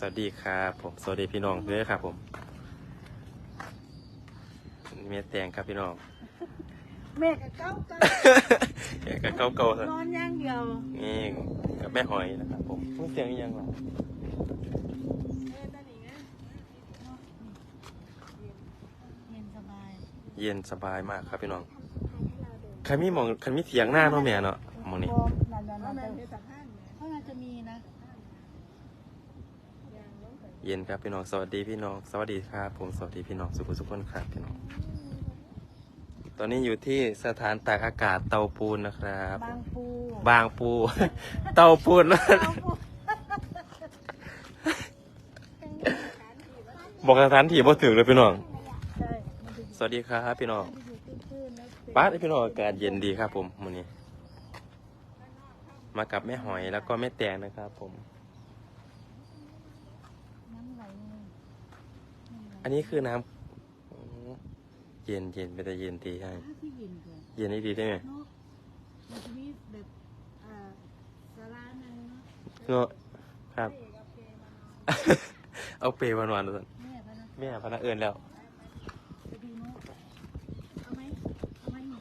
สวัสดีครับผมสวัสดีพี่น้องด้วยครับ ผมเมียแตงครับพี่น้องแม่กับเก้าเก้าแกก็เก่าเก่าๆนอนอย่างเดียวนี่กับแม่หอยนะครับผมเสียงอีหยังวะเย็นสบายเย็นสบายมากครับพี่น้องใครมีหมองใครมีเถียงหน้าเนาะแม่เนาะหมองนี้นั่นนั่นนั่นเขาน่าจะมีนะ เย็นครับพี่น้อง สวัสดีพี่น้อง สวัสดีครับผมสวัสดีพี่น้องสุขสุขคนครับพี่น้อง ตอนนี้อยู่ที่สถานตากอากาศเตาปูนนะครับ บางปูบางปู เตาปูน บางปูบอกสถานที่บ่ถึงเลยพี่น้อง ใช่มันจะสวัสดีครับพี่น้องอยู่ตื้นๆแล้วเป็นป้าดพี่น้องอากาศเย็นดีครับ ผมวันนี้ มากับแม่หอยแล้วก็แม่แตงนะครับ ผม น้ำไหลเลย อันนี้คือน้ำอืมเย็นเย็นไปแต่เย็นดีให้ ถ้าที่เย็นเกินเย็นนี่ดีได้ไหมเนาะมันจะมีแบบอ่าสารานังเนาะเนาะครับเอาเปรย์วันวันๆเลยแม่พะนะแม่พนักเอิญแล้ว ไปดูเนาะเอาไหมเอาไหมหนู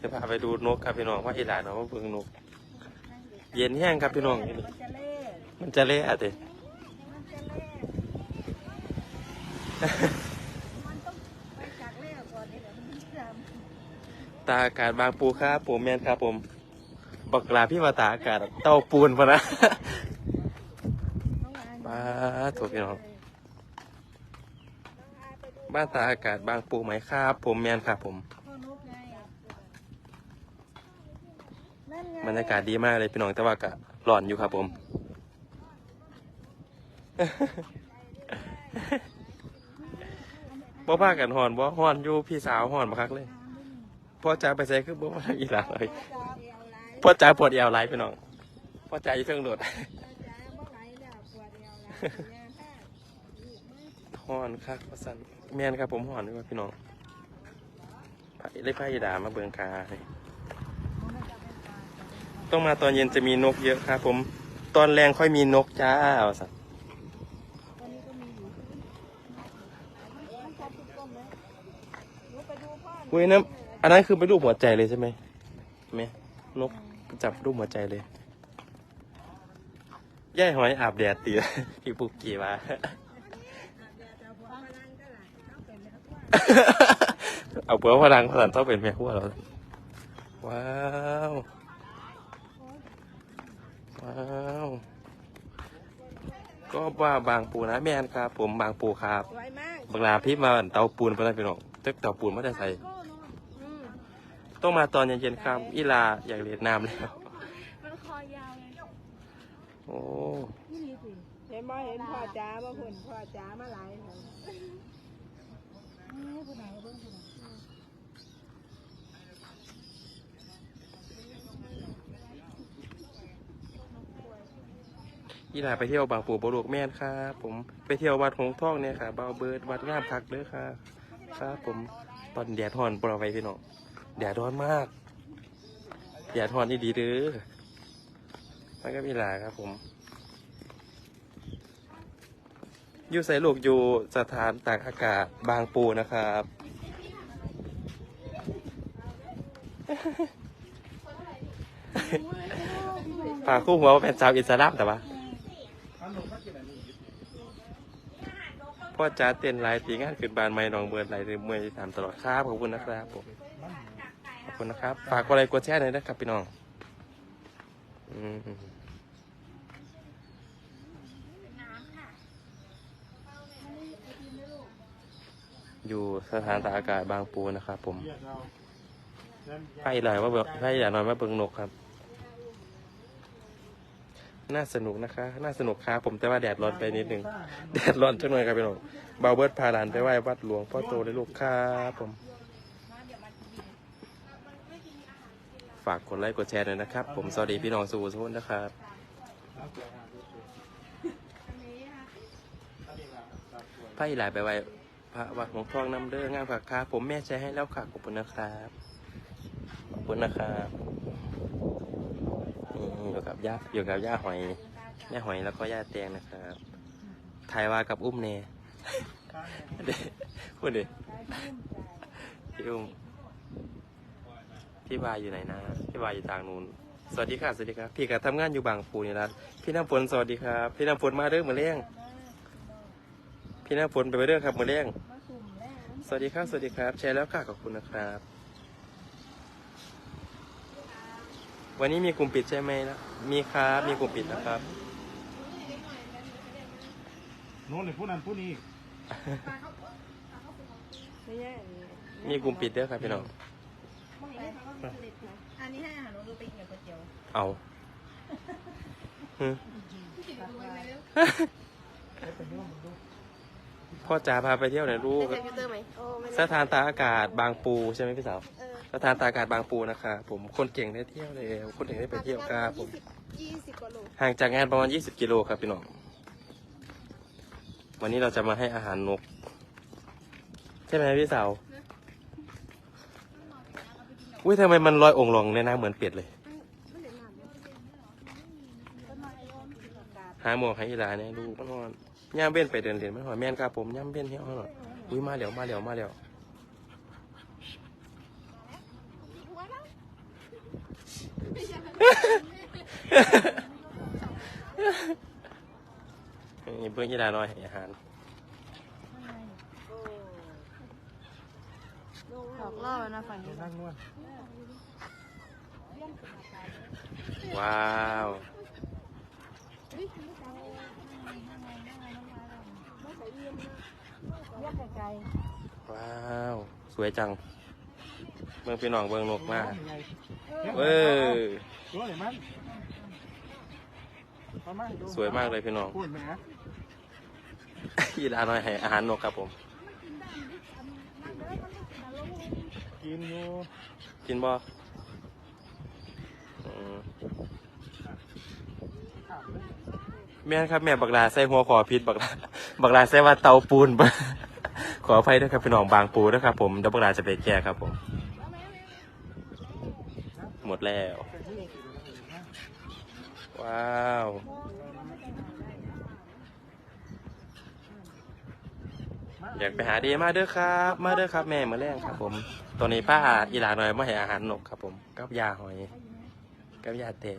จะพาไปดูนกครับพี่น้องว่าอีหลานเนาะว่าเบิ่งนก เย็นแห้งครับพี่น้อง มันจะเล่มันจะเละอะเต มันจะเล่ มันต้องไปจากเล่ก่อนเดี๋ยวมันจะ ตาอากาศบางปูครับผมแมนครับผมบอกลาพี่มาตาอากาศเต้าปูนพะนะำน้าถูกพี่น้องบ้านตาอากาศบางปูไหมครับผมแมนครับผม บรรยากาศดีมากเลยพี่น้องแต่ว่ากะร้อนอยู่ครับผม บ่พากันหอนบ่หอนอยู่พี่สาวหอนมาคักเลยพ่อจ๋าไปใส่คือบ่มาอีหลาเลยพ่อจ๋าปวดเอวไหลพี่น้องพ่อจ๋าอยู่เทิงโดดหอนคักว่าซั่นแม่นครับผมหอนด้วยพี่น้องไผเลยพายดามาเบิ่งคาให้ต้องมาตอนเย็นจะมีนกเยอะครับผม ตอนแรงค่อยมีนกจ้าว่าซั่น ตอนนี้ก็มีอยู่มันช อบทุกต้นไหมหนูไปดูพ่อเว้ยน้ำอันนั้นคือเป็นรูปหัวใจเลยใช่ไหมไหมนกจับรูปหัวใจเลยย่ายหอยอาบแดดตีพี่ปุกกี้มาเอาเปลือกพลังพลันต้องเป็นแม่ขั้วเราว้าว ว้าว ก็ว่าบางปูนะแม่นครับ ผมบางปูครับสวยมาก บางลาพี่มาเตาปูนไปแล้พี่น้องเจ๊กเตาปูนไม่ได้ใส่ต้องมาตอนเย็นๆครับอีลาอยากเรียนน้ำแล้ว มันคอยาวไงโอ้นี่สิเห็นบ่เห็นพ่อจ้าบ่หุ่นพ่อจ้ามาหลายหน เอ้ยผู้ไหนเบิ่งผู้ไหน อีลาไปเที่ยวบางปูบลูกแม่นครับผมไปเที่ยววัดหงส์ทองเนี่ยค่ะเบาเบิร์ดวัดงามคักเด้อค่ะครับผมตอนแดดร้อนปลอไปพี่น้องแดดร้อนมากแดดร้อนนี่ดีเด้อมันก็มีลาครับผมอยู่ใส่ลูกอยู่สถานตากอากาศบางปูนะครับปากคู่หัวว่าเป็นสาวอิสลามแต่ว่า พ่อจ้าเต้นหลายตีงานขึ้นบานไม้นองเบิร์ดหลายเมื่อยตามตลอดครับขอบคุณนะครับผมขอบคุณนะครับ ฝากกดไลค์กดแชร์หน่อยนะครับพี่น้องอืมอยู่สถานตากอากาศบางปูนะครับผมให้หลายว่าเบิ่งให้อย่านอนมาเบิ่งนกครับ น่าสนุกนะคะ น่าสนุกครับผมแต่ว่าแดดร้อนไปนิดนึง แดดร้อนจังหน่อยครับพี่น้องเบาเบิร์ดพาหลานไปไหว้วัดหลวงพ่อโตเลยลูกครับผม ฝากกดไลค์กดแชร์หน่อยนะครับ ผมสวัสดีพี่น้องสู่สุนนะครับพระอีหลายไปไหว้พระวัดหลวงทองน้ำเด้องานฝากครับผมแม่ใช้ให้แล้วค่ะขอบคุณนะครับ ขอบคุณนะครับ นี่อยู่กับย่าอยู่กับย่าหอยแม่หอยแล้วก็ย่าแตงนะครับถ่ายว่ากับอุ้มเน่เด้พูดดิพี่อุ้มพี่วายอยู่ไหนนะพี่วายอยู่ทางนู้นสวัสดีค่ะสวัสดีครับ พี่ก็ทำงานอยู่บางปูนี่ละพี่น้ำฝนสวัสดีครับ พี่น้ำฝนมาเรื่องมือเลี้ยงพี่น้ำฝนไปเรื่องครับมือเลี้ยงสวัสดีครับสวัสดีครับแชร์แล้วค่ะขอบคุณนะครับ วันนี้มีกลุ่มปิดใช่ไหมนะมีครับมีกลุ่มปิดนะครับโน้นเลยผู้นั้นผู้นี้ไม่ใช่อันนี้มีกลุ่มปิดเด้อครับพี่น้องอันนี้ให้อาหารหนูไปกินกับก๋วยเตี๋ยวเอาฮึ พ่อจ๋าพาไปเที่ยวหน่อยลูกใส่ฟิลเตอร์ไหมโอ้ไม่สถานตากอากาศบางปูใช่ไหมพี่สาว เออสถานตากอากาศบางปูนะคะผมคนเก่งได้เที่ยวเลยคนเก่งได้ไปเที่ยวครับผม ยี่สิบกว่าโลห่างจากงานประมาณ 20 กิโลครับพี่น้อง วันนี้เราจะมาให้อาหารนก ใช่ไหมพี่สาว อุ้ยทำไมมันลอยองค์ลงในน้ำเหมือนเป็ดเลยไม่เห็นหนามเลยต้นไม้อ้อมกินอากาศหาหมวกให้อีหลาเนี่ยดูมันหอน ย่ามเบ้นไปเดินเล่นมันหอนแม่นครับผมย่ามเบ้นเที่ยหน่อยอุ้ยมาเดี๋ยวมาเดี๋ยวมาเดี๋ยวนี่เพื่อนอีหลาน้อยให้อาหารหลอกล่อนะฝั่งนี้นว้าว ว้าว สวยจัง เมืองพี่น้องเมืองนกมากเออตัวไหนมันเอามาดูสวยมากเลยพี่น้องพูดไหมฮะอีลาน้อยให้อาหารนกครับผม กินอยู่กินบ่อืม แม่นครับแม่บักลาใส่หัวขอพิษบักลาบักลาใส่ว่าเตาปูน ขออภัยด้วยครับพี่น้องบางปูด้วยครับ ผมเดี๋ยวบักลาจะไปแก้ครับผม หมดแล้ว ว้าวอยากไปหาดีมาเด้อครับ มาเด้อครับ แม่มาแรงครับ ผมตอนนี้ป้าอีหลาหน่อยมาให้อาหารนกครับ ผมกับยาหอย กับยาแต่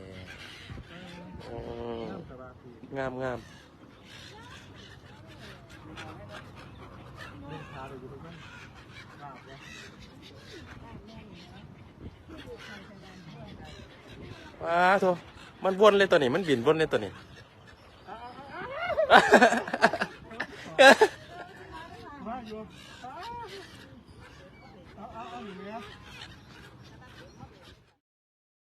อืมงามงามว้าโถมันวนเลยตัวนี้ มันบินวนเลยตัวนี้ มาอยู่เอาเอาเอาอยู่เนี่ย